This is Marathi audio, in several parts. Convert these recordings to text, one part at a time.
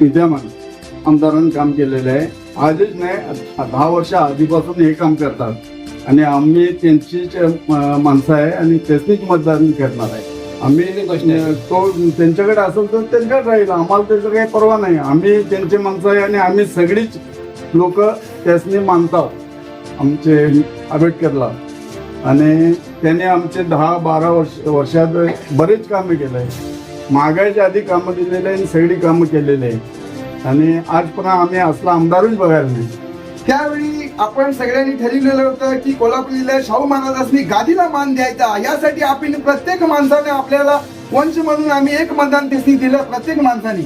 विद्यमान आमदारांनी काम केलेलं आहे. आधीच नाही दहा वर्ष आधीपासून हे काम करतात. आणि आम्ही त्यांचीच माणसं आहे आणि त्याचनीच मतदान करणार आहे. आम्ही तो त्यांच्याकडे असेल तर त्यांच्याकडे राहील. आम्हाला त्याचं काही परवा नाही. आम्ही त्यांचे माणसं आहे आणि आम्ही सगळीच लोक त्यासनी मानतात. आमचे आंबेडकरला. आणि त्याने आमचे दहा बारा वर्ष वर्षात बरेच कामं केलं. आहे महागाईच्या आधी कामं दिलेले आहे आणि सगळी कामं केलेली आहे आणि आज पण आम्ही असला आमदारच बघायला नाही. त्यावेळी आपण सगळ्यांनी ठरविलेलं होतं की कोल्हापूर जिल्ह्यात शाहू महाराजांनी गादीला मान द्यायचा. यासाठी आपण प्रत्येक माणसाने आपल्याला वंश म्हणून आम्ही एक मतदान त्यांनी दिलं प्रत्येक माणसाने.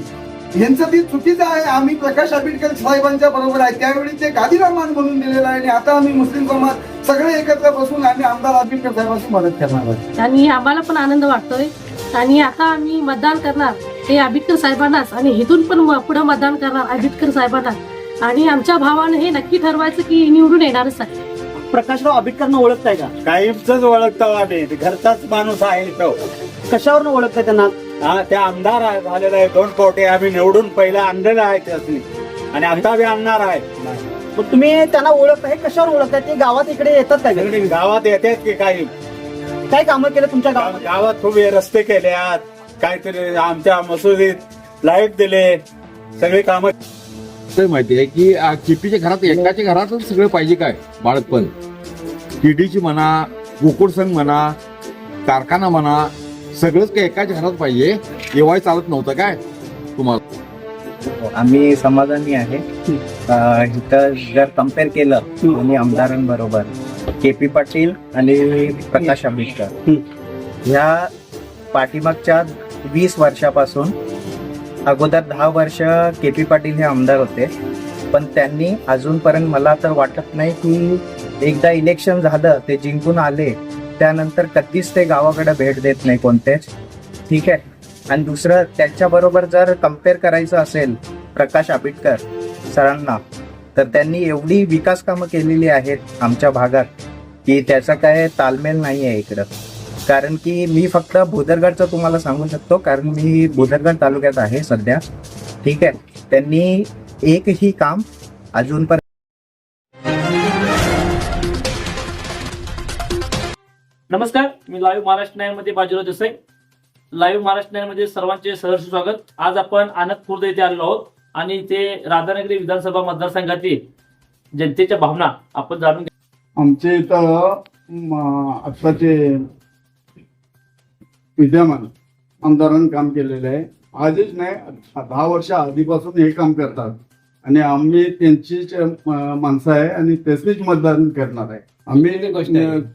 यांचं ती चुकीचं आहे. आम्ही प्रकाश आंबेडकर साहेबांच्या बरोबर आहे. त्यावेळी ते गादीला मान म्हणून दिलेलं आहे आणि आता आम्ही मुस्लिम समाज सगळे एकत्र बसून आम्ही आमदार आंबेडकर साहेबांची मदत करणार आहोत. आणि आम्हाला पण आनंद वाटतोय. आणि आता आम्ही मतदान करणार ते आंबेडकर साहेबांनाच आणि इथून पण पुढं मतदान करणार आंबेडकर साहेबांना आणि आमच्या भावानं हे नक्की ठरवायचं की निवडून येणारच आहे. प्रकाशराव आंबेडकरनं ओळखताय का? कायमच ओळखतो आम्ही घरचाच माणूस आहे तो. कशावरनं ओळखताय त्यांना? हा त्या आमदार आहे- झालेला आहे दोन कोटे आम्ही निवडून पहिला आणलेला आहे त्यासनी आणि आता बी आणणार आहे. मग तुम्ही त्यांना ओळखताय कशावर ओळखताय ते गावात इकडे येतात काय सगळी गावात येतात की काही? काय कामं केलं तुमच्या गावात? गावात खूप हे रस्ते केल्यात. काहीतरी आमच्या मसुदीत लाइट दिले. सगळी कामं तर माहिती आहे की आ, केपीच्या घरात एकाच्या घरातच सगळं पाहिजे काय? बाळकपण किडीची म्हणा गोकुळ संघ म्हणा कारखाना म्हणा सगळंच काय एकाच्या घरात पाहिजे. एव्हाही चालत नव्हतं काय तुम्हाला? हो, आम्ही समाधानी आहे. इथं जर कंपेअर केलं आणि आमदारांबरोबर के पी पाटील आणि प्रकाश आंबेडकर. ह्या पाठीमागच्या वीस वर्षापासून अगोदर दहा वर्ष के पी पाटील हे आमदार होते. पण त्यांनी अजूनपर्यंत मला तर वाटत नाही की एकदा इलेक्शन झालं ते जिंकून आले त्यानंतर कधीच ते गावाकडे भेट देत नाही कोणतेच ठीक आहे? आणि दुसरं त्यांच्याबरोबर जर कंपेअर करायचं असेल प्रकाश आंबेडकर सरांना तर त्यांनी एवढी विकास कामं केलेली आहेत आमच्या भागात की त्याचा काय तालमेल नाही आहे इकडं. कारण की मी फक्त भोदरगडचं तुम्हाला सांगू शकतो कारण मी भोदरगड तालुक्यात आहे सध्या. ठीक आहे? त्यांनी एकही काम अजूनपर्यंत नमस्कार मी लाईव्ह महाराष्ट्र न्यायमध्ये बाजीराव देसाई. लाईव्ह महाराष्ट्र न्यायमध्ये सर्वांचे सहर्ष स्वागत. आज आपण आनंद खुर्द येथे आलेलो आहोत आणि ते राधानगरी विधानसभा मतदारसंघातील जनतेच्या भावना आपण जाणून घ्या आमचे इथं आत्ताचे विद्यमान आमदारांनी काम केलेलं आहे. आजच नाही दहा वर्ष आधीपासून हे काम करतात. आणि आम्ही त्यांचीच माणसं आहे आणि त्याचनीच मतदान करणार आहे. आम्ही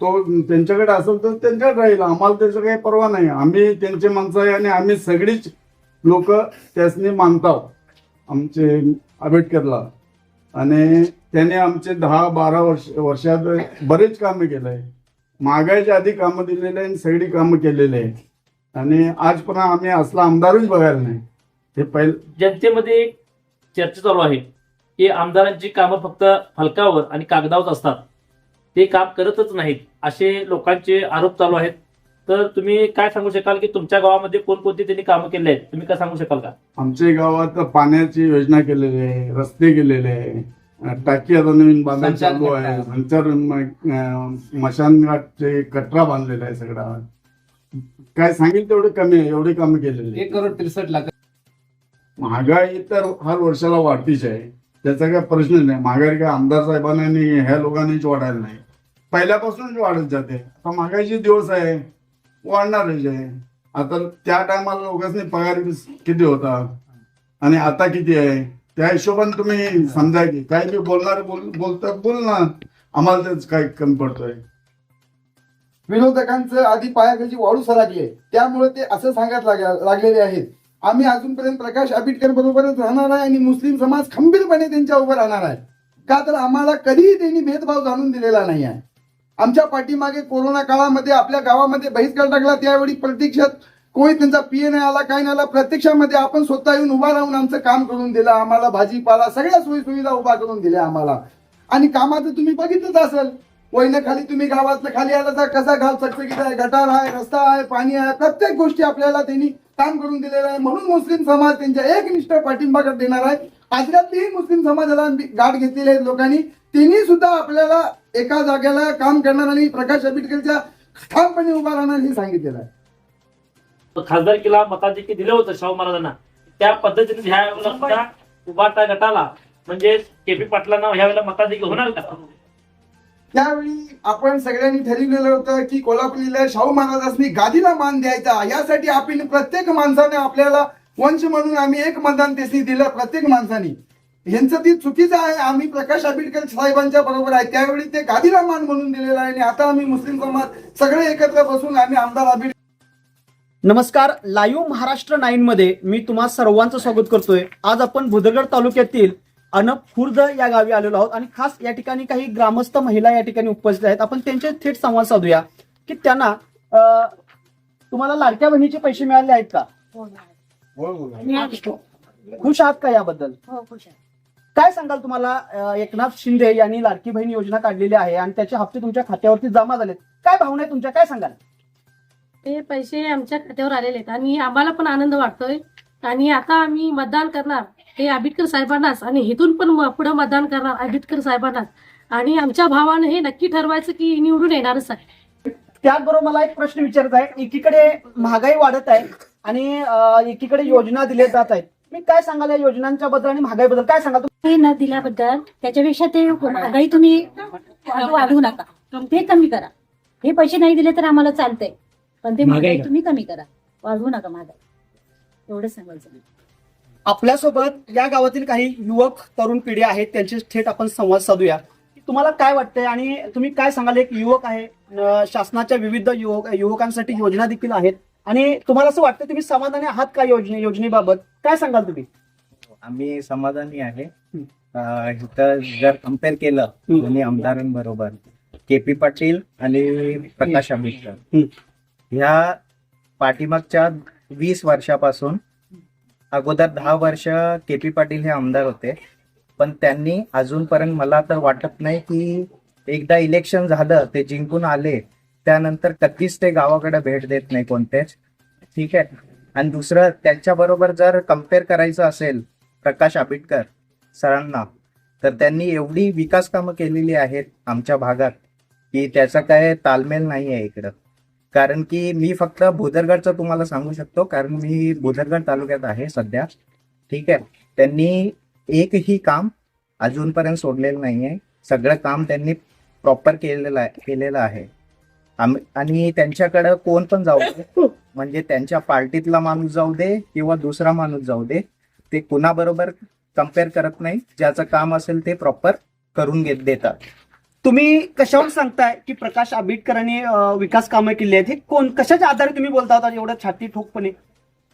तो त्यांच्याकडे असेल तर त्यांच्याकडे राहील. आम्हाला त्याचं काही परवा नाही. आम्ही त्यांचे माणसं आहे आणि आम्ही सगळीच लोक त्यासनी मानतात आमचे आंबेडकरला. आणि त्याने आमचे दहा बारा वर्ष वर्षात बरेच कामं केलं. आहे महागाईच्या आधी कामं दिलेली आहे आणि सगळी कामं केलेली. आहे आणि आज पण आम्ही असला आमदारच बघायला नाही. हे पहिलं जनतेमध्ये चर्चा चालू आहे. की आमदारांची कामं फक्त फलकावर आणि कागदावर असतात. ते काम करतच नाहीत असे लोकांचे आरोप चालू आहेत. तर तुम्ही काय सांगू शकाल की तुमच्या गावामध्ये कोणकोणती त्यांनी कामं केली आहेत? तुम्ही काय सांगू शकाल का? आमच्या गावात पाण्याची योजना केलेली आहे रस्ते केलेले आहे. टाकी आता नवीन बांधायला चालू आहे. संचार मशानघाटचे कटरा बांधलेला आहे सगळा. काय सांगेल तेवढे कमी आहे एवढे कामं केलेले आहे. एक करोड त्रेसष्ट लाख महागाई तर हर वर्षाला वाढतीच आहे. त्याचा काय प्रश्न नाही. महागाई काय आमदार साहेबांना आणि ह्या लोकांनीच वाढायला नाही. पहिल्यापासूनच वाढत जाते. आता महागाईचे दिवस आहे. वाढणारच आहे. आता त्या टायमाला लोकांनी पगार किती होता? आणि आता किती आहे? त्या हिशोबाने तुम्ही समजा की. काय बी बोलणार बोल बोलतात बोल ना. आम्हाला तेच काय कमी पडतोय. विरोधकांचं आधी पायाखालची वाळू सरकले त्यामुळे ते असं सांगत लागलेले आहेत. आम्ही अजूनपर्यंत प्रकाश आंबेडकर बरोबरच राहणार आहे आणि मुस्लिम समाज खंबीरपणे त्यांच्या उभं राहणार आहे. का तर आम्हाला कधीही त्यांनी भेदभाव जाणून दिलेला नाही आहे. आमच्या पाठीमागे कोरोना काळामध्ये आपल्या गावामध्ये बहिष्कार टाकला त्यावेळी प्रत्यक्षात कोणी त्यांचा पीए नाही आला काय नाही आला प्रत्यक्षामध्ये आपण स्वतः येऊन उभा राहून आमचं काम करून दिलं आम्हाला भाजीपाला सगळ्या सोयी सुविधा उभा करून दिल्या आम्हाला. आणि कामाचं तुम्ही बघितलंच असेल. वहिनं खाली तुम्ही गावातलं खाली आला तर कसा गाव चकचकीत आहे गटार आहे रस्ता आहे पाणी आहे प्रत्येक गोष्टी आपल्याला त्यांनी काम करून दिलेलं आहे. म्हणून मुस्लिम समाज त्यांच्या एकनिष्ठ पाठिंबा देणार आहे. आजरातही मुस्लिम समाजाला गाठ घेतलेली आहेत लोकांनी. त्यांनी सुद्धा आपल्याला एका जागेला काम करणार आणि प्रकाश आंबेडकरच्या ठामपणे उभा राहणार हे सांगितलेलं आहे. खासदारकीला की दिलं होतं शाहू महाराजांना. त्या पद्धतीने ह्या उभा त्या गटाला. म्हणजे केपी पाटलांना ह्या वेळेला मताधिक्य होणार का? त्यावेळी आपण सगळ्यांनी ठरविलेलं होतं की कोल्हापूरला शाहू महाराजांनी गादीला मान द्यायचा. यासाठी आपण प्रत्येक माणसाने आपल्याला वंश म्हणून आम्ही एक मतदान तेसी दिलं प्रत्येक माणसाने. ह्यांचं ती चुकीचं आहे. आम्ही प्रकाश आंबेडकर साहेबांच्या बरोबर आहे. त्यावेळी ते गादीला मान म्हणून दिलेलं आहे आणि आता आम्ही मुस्लिम समाज सगळे एकत्र बसून आम्ही आमदार आंबेडकर नमस्कार. लाईव्ह महाराष्ट्र नाईन मध्ये मी तुम्हा सर्वांचं स्वागत करतोय. आज आपण भुदगड तालुक्यातील अनप खुर्द या गावी आलेलो आहोत. आणि खास या ठिकाणी काही ग्रामस्थ महिला या ठिकाणी उपस्थित आहेत. आपण त्यांचे थेट संवाद साधूया. की त्यांना तुम्हाला लाडक्या बहिणीचे पैसे मिळाले आहेत का? खुश आहात का याबद्दल? काय सांगाल तुम्हाला एकनाथ शिंदे यांनी लाडकी बहीण योजना काढलेली आहे आणि त्याचे हप्ते तुमच्या खात्यावरती जमा झालेत? काय भावना आहे तुमच्या? काय सांगाल? ते पैसे आमच्या खात्यावर आलेले आहेत आणि आम्हाला पण आनंद वाटतोय. आणि आता आम्ही मतदान करणार. हे आंबेडकर साहेबांनाच आणि इथून पण म- पुढं मतदान करणार आंबेडकर साहेबांनाच. आणि आमच्या भावानं हे नक्की ठरवायचं की निवडून येणारच आहे. त्याचबरोबर मला एक प्रश्न विचारत आहे. एकीकडे महागाई वाढत आहे आणि एकीकडे योजना दिल्या जात आहेत. मी काय सांगाल या योजनांच्या बद्दल आणि महागाईबद्दल काय सांगाल हे न दिल्याबद्दल त्याच्यापेक्षा ते महागाई तुम्ही वाढ- वाढवू नका. ते कमी करा. हे पैसे नाही दिले तर आम्हाला चालतंय. पण ते महागाई तुम्ही कमी करा. वाढवू नका महागाई. एवढंच सांगायचं. आपल्यासोबत या गावातील काही युवक तरुण पिढी आहेत त्यांचे थेट आपण संवाद साधूया. तुम्हाला काय वाटतंय आणि तुम्ही काय सांगाल? एक युवक आहे शासनाच्या विविध युवक युवकांसाठी योजना देखील आहेत. आणि तुम्हाला असं वाटतं तुम्ही समाधानी आहात का योजने योजनेबाबत? काय सांगाल तुम्ही? आम्ही समाधानी आहे. इथं जर कंपेअर केलं दोन्ही आमदारांबरोबर के पी पाटील आणि प्रकाश आंबेडकर. ह्या पाठीमागच्या वीस वर्षापासून अगोदर दहा वर्ष के पी पाटील हे आमदार होते. पण त्यांनी अजूनपर्यंत मला तर वाटत नाही की एकदा इलेक्शन झालं ते जिंकून आले त्यानंतर कधीच ते गावाकडे भेट देत नाही कोणतेच. ठीक आहे. आणि दुसरं त्यांच्याबरोबर जर कंपेअर करायचं असेल प्रकाश आंबेडकर सरांना तर त्यांनी एवढी विकास कामं केलेली आहेत आमच्या भागात की त्याचा काय तालमेल नाही आहे इकडं. कारण की मी फक्त भोदरगडचं तुम्हाला सांगू शकतो कारण मी भोदरगड तालुक्यात आहे सध्या. ठीक आहे? त्यांनी एकही काम अजूनपर्यंत सोडलेलं नाही आहे सगळं काम त्यांनी प्रॉपर केलेलं आहे केलेलं आहे. आणि त्यांच्याकडं कोण पण जाऊ दे म्हणजे त्यांच्या पार्टीतला माणूस जाऊ दे किंवा दुसरा माणूस जाऊ दे ते कुणाबरोबर कंपेअर करत नाही. ज्याचं काम असेल ते प्रॉपर करून घेत देतात. तुम्ही कशावर सांगताय की प्रकाश आंबेडकरांनी विकास कामं केली आहेत? हे कोण कशाच्या आधारे तुम्ही बोलता होता एवढं छाती ठोकपणे?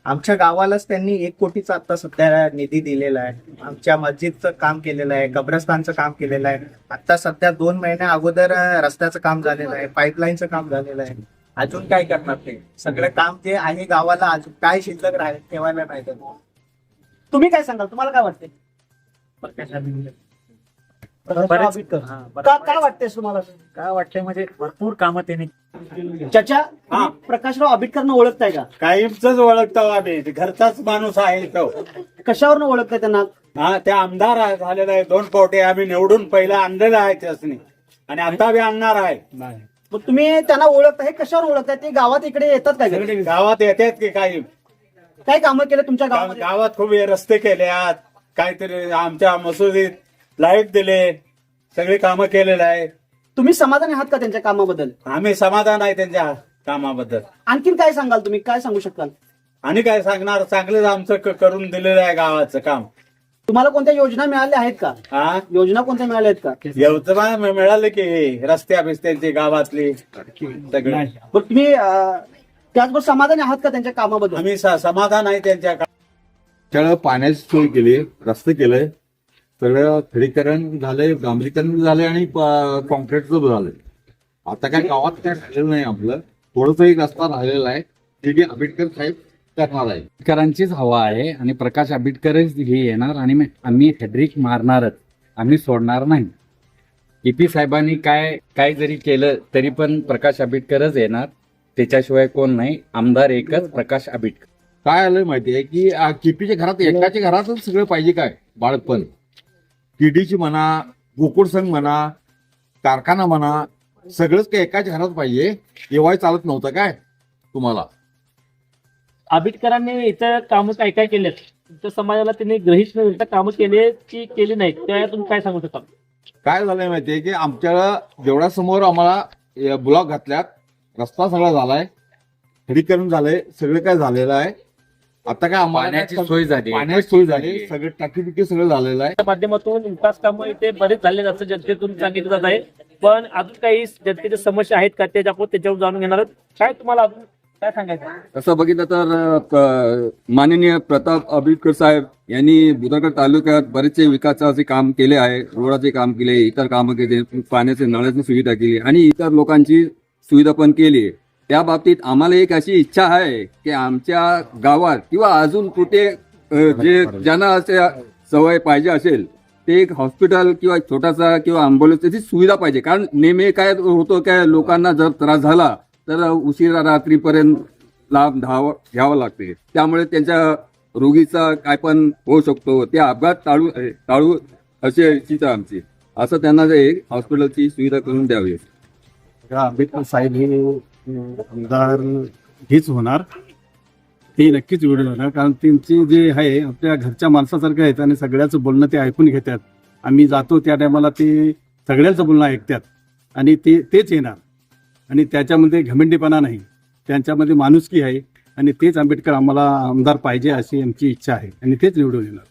आमच्या गावालाच त्यांनी एक कोटीचा आता सध्या निधी दिलेला आहे. आमच्या मस्जिदचं काम केलेलं आहे कब्रस्तानचं काम केलेलं आहे. आता सध्या दोन महिन्या अगोदर रस्त्याचं काम झालेलं आहे पाईपलाईनचं काम झालेलं आहे. अजून काय करणार ते? सगळं काम जे आहे गावाला अजून काय शिल्लक राहील ठेवायला नाही. तुम्ही काय सांगाल? तुम्हाला काय वाटते बरेच- का काय वाटते तुम्हाला? काय वाटतंय म्हणजे भरपूर कामं त्यांनी चाचा हा. तुम्ही प्रकाशराव आंबेडकरनं ओळखताय का? कायमच ओळखतो आम्ही. घरचाच माणूस आहे तो. कशावरनं ओळखताय त्यांना? हा ते आमदार आहे- झालेला आहे. दोन पोटे आम्ही निवडून पहिला आणलेला आहे त्यासनी. आणि आता बी आणणार आहे. मग तुम्ही त्यांना ओळखताय हे कशावर ओळखताय? ते गावात इकडे येतात काय घरी? गावात येतात की काही? काय कामं केलं तुमच्या गाव- गावामध्ये? गावात खूप हे रस्ते केले आहेत काहीतरी आमच्या मसुदीत लाइट दिले सगळी कामं केलेलं आहे. तुम्ही समाधानी आहात का त्यांच्या कामाबद्दल? आम्ही समाधान आहे त्यांच्या कामाबद्दल. आणखीन काय सांगाल तुम्ही? काय सांगू शकाल? आणि काय सांगणार? चांगलंच आमचं क- करून दिलेलं आहे गावाचं काम. तुम्हाला कोणत्या योजना मिळाल्या आहेत का? हा योजना कोणत्या मिळाल्या आहेत का? यवतमाळ मिळाले की रस्त्या बिस्त्यांची गावातली. सगळी. तुम्ही अं, त्याचबरोबर समाधानी आहात का त्यांच्या कामाबद्दल? आम्ही स- समाधान आहे त्यांच्या का- त्याला पाण्याची सोय केली रस्ते केलंय सगळं खडीकरण झालंय डांबरीकरण झालंय आणि कॉन्क्रीटचं झालंय. आता काय गावात काय झालेलं नाही आपलं. थोडंसं एक रस्ता राहिलेला आहे. ते बी आंबेडकर साहेब करणार आहे आंबेडकरांचीच हवा आहे आणि प्रकाश आंबेडकरच हे येणार आणि आम्ही हेड्रिक मारणारच. आम्ही सोडणार नाही. ईपी साहेबांनी काय काय जरी केलं तरी पण प्रकाश आंबेडकरच येणार. त्याच्याशिवाय कोण नाही. आमदार एकच प्रकाश आंबेडकर. काय आलं माहितीये की आ, केपीच्या घरात एकाच्या घरातच सगळं पाहिजे काय? बाळपण. टीडीची म्हणा गोकुळ संघ म्हणा कारखाना म्हणा सगळंच काय एकाच्या घरात पाहिजे. एव्हाही चालत नव्हतं काय तुम्हाला? आंबेडकरांनी इथं कामं काय काय केलेत? तुमच्या समाजाला त्यांनी ग्रहित न धरता कामं केले की केली नाहीत? त्या तुम्ही काय सांगू शकाल? काय झालंय माहितीये की आमच्या देवळासमोर आम्हाला ब्लॉक घातल्यात. रस्ता सगळा झालाय. खडीकरण झालंय. सगळं काय झालेलं आहे. आता काय आम्हाला पाण्याची सोय झाली. पाण्याची सोय झाली सगळं टाकी बिकी सगळं झालेलं आहे. त्या माध्यमातून विकास कामं इथे बरेच झाले असं जनतेतून सांगितलं जात आहे. पण अजून काही जनतेच्या समस्या आहेत का त्याच्या आपण त्याच्यावर जाणून घेणार आहोत. काय तुम्हाला अजून काय सांगायचं? तसं बघितलं तर अ, प- माननीय प्रताप आंबेडकर साहेब यांनी बुधरगड तालुक्यात बरेचसे विकासाचे काम केले आहे रोडाचे काम केले इतर कामं केले पाण्याचे नळाची सुविधा केली आणि इतर लोकांची सुविधा पण केली त्या बाबतीत आम्हाला एक अशी इच्छा आहे की आमच्या गावात किंवा अजून कुठे अ, जे ज्यांना असे सवय पाहिजे असेल ते एक हॉस्पिटल किंवा छोटासा किंवा अँब्युलन्स त्याची सुविधा पाहिजे. कारण नेहमी काय होतो काय लोकांना जर त्रास झाला तर उशिरा रात्रीपर्यंत लाभ धाव घ्यावं लागते. त्यामुळे त्यांच्या रोगीचा काय पण होऊ शकतो. ते अपघात टाळू टाळू अशी इच्छा आमची. असं त्यांना एक हॉस्पिटलची सुविधा करून द्यावी. आंबेडकर साहेब हे आमदार हेच होणार. ते नक्कीच व्हिडिओ होणार कारण त्यांचे जे आहे आपल्या घरच्या माणसासारखे आहेत आणि सगळ्याचं बोलणं ते ऐकून घेतात. आम्ही जातो त्या टायमाला ते सगळ्यांचं बोलणं ऐकतात. आणि ते तेच येणार. आणि त्याच्यामध्ये घमेंडीपणा नाही. त्यांच्यामध्ये माणुसकी आहे. आणि तेच आंबेडकर आम्हाला आमदार पाहिजे अशी आमची इच्छा आहे. आणि तेच निवडून येणार.